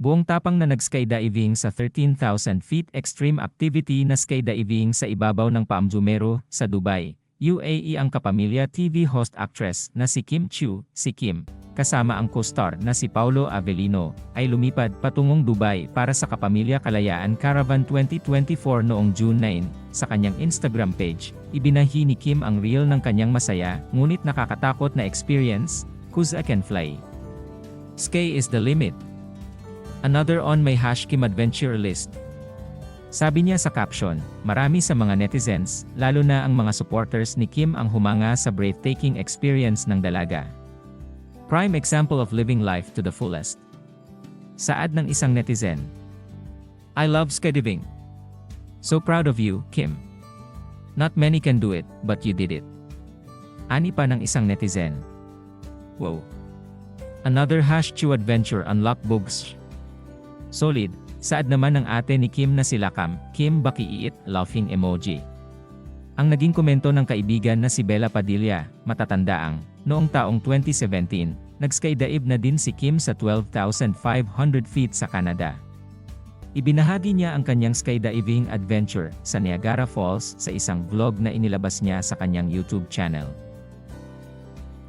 Buong tapang na nag-skydiving sa 13,000 feet extreme activity na skydiving sa ibabaw ng Palm Jumeirah sa Dubai, UAE ang kapamilya TV host actress na si Kim Chiu, si Kim, kasama ang co-star na si Paulo Avellino, ay lumipad patungong Dubai para sa Kapamilya Kalayaan Caravan 2024 noong June 9. Sa kanyang Instagram page, ibinahi ni Kim ang reel ng kanyang masaya, ngunit nakakatakot na experience, Cause I Can Fly. Sky is the limit. Another on my hash Kim adventure list. Sabi niya sa caption, marami sa mga netizens, lalo na ang mga supporters ni Kim ang humanga sa breathtaking experience ng dalaga. Prime example of living life to the fullest. Saad ng isang netizen. I love skydiving. So proud of you, Kim. Not many can do it, but you did it. Ani pa ng isang netizen. Wow. Another hash Chew adventure unlock books. Solid, saad naman ng ate ni Kim na sila Cam, Kim Bakiiit, laughing emoji. Ang naging komento ng kaibigan na si Bella Padilla, matatandaang, noong taong 2017, nag-skydive na din si Kim sa 12,500 feet sa Canada. Ibinahagi niya ang kanyang skydiving adventure sa Niagara Falls sa isang vlog na inilabas niya sa kanyang YouTube channel.